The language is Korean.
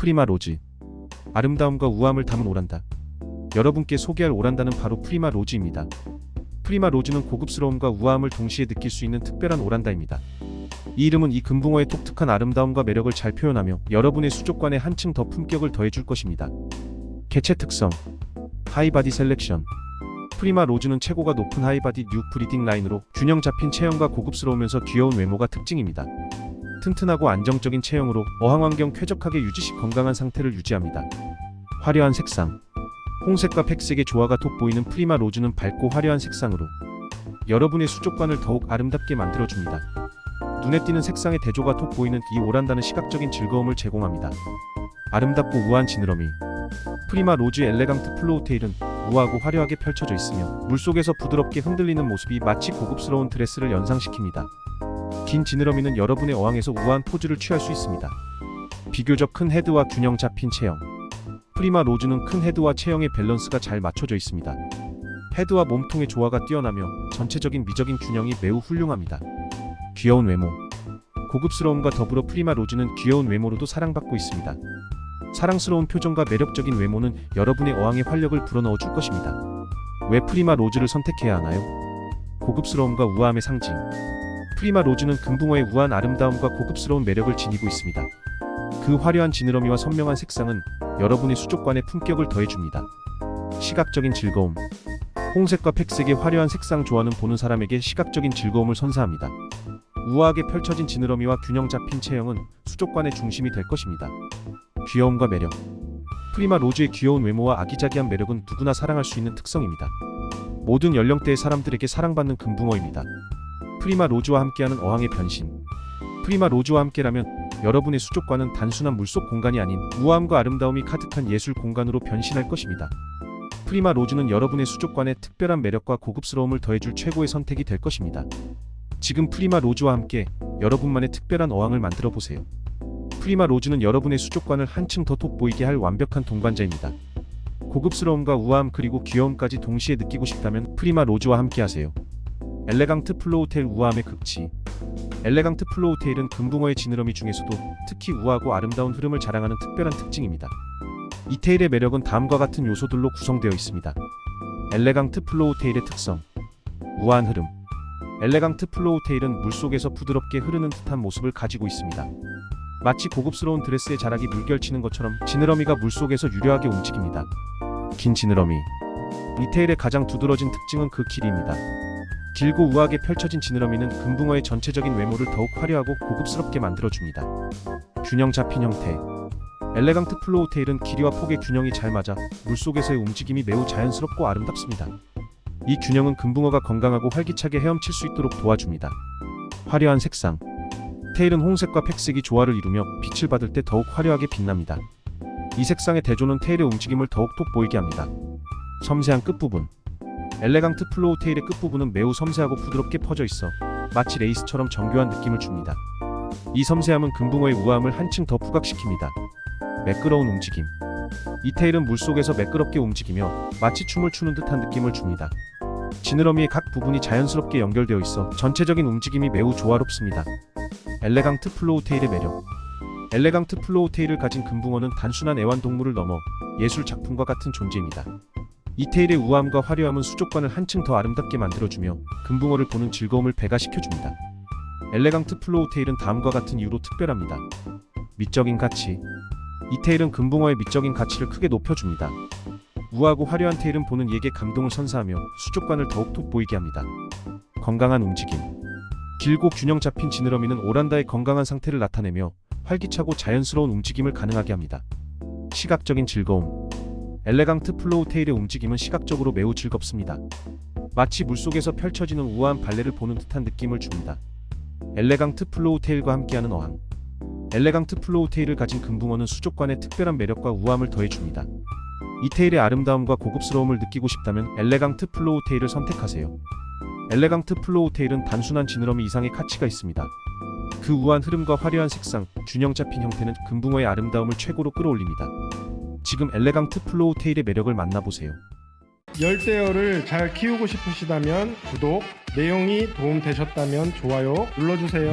프리마 로즈. 아름다움과 우아함을 담은 오란다. 여러분께 소개할 오란다는 바로 프리마 로즈입니다. 프리마 로즈는 고급스러움과 우아함을 동시에 느낄 수 있는 특별한 오란다입니다. 이 이름은 이 금붕어의 독특한 아름다움과 매력을 잘 표현하며 여러분의 수족관에 한층 더 품격을 더해줄 것입니다. 개체 특성 하이바디 셀렉션 프리마 로즈는 체고가 높은 하이바디 뉴 브리딩 라인으로 균형 잡힌 체형과 고급스러우면서 귀여운 외모가 특징입니다. 튼튼하고 안정적인 체형으로 어항환경 쾌적하게 유지 시 건강한 상태를 유지합니다. 화려한 색상 홍색과 백색의 조화가 돋보이는 프리마 로즈는 밝고 화려한 색상으로 여러분의 수족관을 더욱 아름답게 만들어줍니다. 눈에 띄는 색상의 대조가 돋보이는 이 오란다는 시각적인 즐거움을 제공합니다. 아름답고 우아한 지느러미 프리마 로즈 엘레강트 플로우테일은 우아하고 화려하게 펼쳐져 있으며 물속에서 부드럽게 흔들리는 모습이 마치 고급스러운 드레스를 연상시킵니다. 긴 지느러미는 여러분의 어항에서 우아한 포즈를 취할 수 있습니다. 비교적 큰 헤드와 균형 잡힌 체형. 프리마 로즈는 큰 헤드와 체형의 밸런스가 잘 맞춰져 있습니다. 헤드와 몸통의 조화가 뛰어나며 전체적인 미적인 균형이 매우 훌륭합니다. 귀여운 외모. 고급스러움과 더불어 프리마 로즈는 귀여운 외모로도 사랑받고 있습니다. 사랑스러운 표정과 매력적인 외모는 여러분의 어항에 활력을 불어넣어 줄 것입니다. 왜 프리마 로즈를 선택해야 하나요? 고급스러움과 우아함의 상징. 프리마 로즈는 금붕어의 우아한 아름다움과 고급스러운 매력을 지니고 있습니다. 그 화려한 지느러미와 선명한 색상은 여러분의 수족관에 품격을 더해줍니다. 시각적인 즐거움. 홍색과 백색의 화려한 색상 조화는 보는 사람에게 시각적인 즐거움을 선사합니다. 우아하게 펼쳐진 지느러미와 균형 잡힌 체형은 수족관의 중심이 될 것입니다. 귀여움과 매력. 프리마 로즈의 귀여운 외모와 아기자기한 매력은 누구나 사랑할 수 있는 특성입니다. 모든 연령대의 사람들에게 사랑받는 금붕어입니다. 프리마 로즈와 함께하는 어항의 변신. 프리마 로즈와 함께라면 여러분의 수족관은 단순한 물속 공간이 아닌 우아함과 아름다움이 가득한 예술 공간으로 변신할 것입니다. 프리마 로즈는 여러분의 수족관에 특별한 매력과 고급스러움을 더해줄 최고의 선택이 될 것입니다. 지금 프리마 로즈와 함께 여러분만의 특별한 어항을 만들어 보세요. 프리마 로즈는 여러분의 수족관을 한층 더 돋보이게 할 완벽한 동반자입니다. 고급스러움과 우아함 그리고 귀여움까지 동시에 느끼고 싶다면 프리마 로즈와 함께 하세요. 엘레강트 플로우테일 우아함의 극치 엘레강트 플로우테일은 금붕어의 지느러미 중에서도 특히 우아하고 아름다운 흐름을 자랑하는 특별한 특징입니다. 이 테일의 매력은 다음과 같은 요소들로 구성되어 있습니다. 엘레강트 플로우테일의 특성 우아한 흐름 엘레강트 플로우테일은 물속에서 부드럽게 흐르는 듯한 모습을 가지고 있습니다. 마치 고급스러운 드레스의 자락이 물결치는 것처럼 지느러미가 물속에서 유려하게 움직입니다. 긴 지느러미 이 테일의 가장 두드러진 특징은 그 길이입니다. 길고 우아하게 펼쳐진 지느러미는 금붕어의 전체적인 외모를 더욱 화려하고 고급스럽게 만들어줍니다. 균형 잡힌 형태 엘레강트 플로우 테일은 길이와 폭의 균형이 잘 맞아 물속에서의 움직임이 매우 자연스럽고 아름답습니다. 이 균형은 금붕어가 건강하고 활기차게 헤엄칠 수 있도록 도와줍니다. 화려한 색상 테일은 홍색과 백색이 조화를 이루며 빛을 받을 때 더욱 화려하게 빛납니다. 이 색상의 대조는 테일의 움직임을 더욱 돋보이게 합니다. 섬세한 끝부분 엘레강트 플로우 테일의 끝부분은 매우 섬세하고 부드럽게 퍼져 있어 마치 레이스처럼 정교한 느낌을 줍니다. 이 섬세함은 금붕어의 우아함을 한층 더 부각시킵니다. 매끄러운 움직임 이 테일은 물속에서 매끄럽게 움직이며 마치 춤을 추는 듯한 느낌을 줍니다. 지느러미의 각 부분이 자연스럽게 연결되어 있어 전체적인 움직임이 매우 조화롭습니다. 엘레강트 플로우 테일의 매력 엘레강트 플로우 테일을 가진 금붕어는 단순한 애완동물을 넘어 예술 작품과 같은 존재입니다. 이 테일의 우아함과 화려함은 수족관을 한층 더 아름답게 만들어주며 금붕어를 보는 즐거움을 배가시켜줍니다. 엘레강트 플로우 테일은 다음과 같은 이유로 특별합니다. 미적인 가치 이 테일은 금붕어의 미적인 가치를 크게 높여줍니다. 우아하고 화려한 테일은 보는 이에게 감동을 선사하며 수족관을 더욱 돋보이게 합니다. 건강한 움직임 길고 균형 잡힌 지느러미는 오란다의 건강한 상태를 나타내며 활기차고 자연스러운 움직임을 가능하게 합니다. 시각적인 즐거움 엘레강트 플로우 테일의 움직임은 시각적으로 매우 즐겁습니다. 마치 물속에서 펼쳐지는 우아한 발레를 보는 듯한 느낌을 줍니다. 엘레강트 플로우 테일과 함께하는 어항 엘레강트 플로우 테일을 가진 금붕어는 수족관에 특별한 매력과 우아함을 더해줍니다. 이 테일의 아름다움과 고급스러움을 느끼고 싶다면 엘레강트 플로우 테일을 선택하세요. 엘레강트 플로우 테일은 단순한 지느러미 이상의 가치가 있습니다. 그 우아한 흐름과 화려한 색상, 균형 잡힌 형태는 금붕어의 아름다움을 최고로 끌어올립니다. 지금 엘레강트 플로우 테일의 매력을 만나보세요. 열대어를 잘 키우고 싶으시다면 구독, 내용이 도움되셨다면 좋아요 눌러주세요.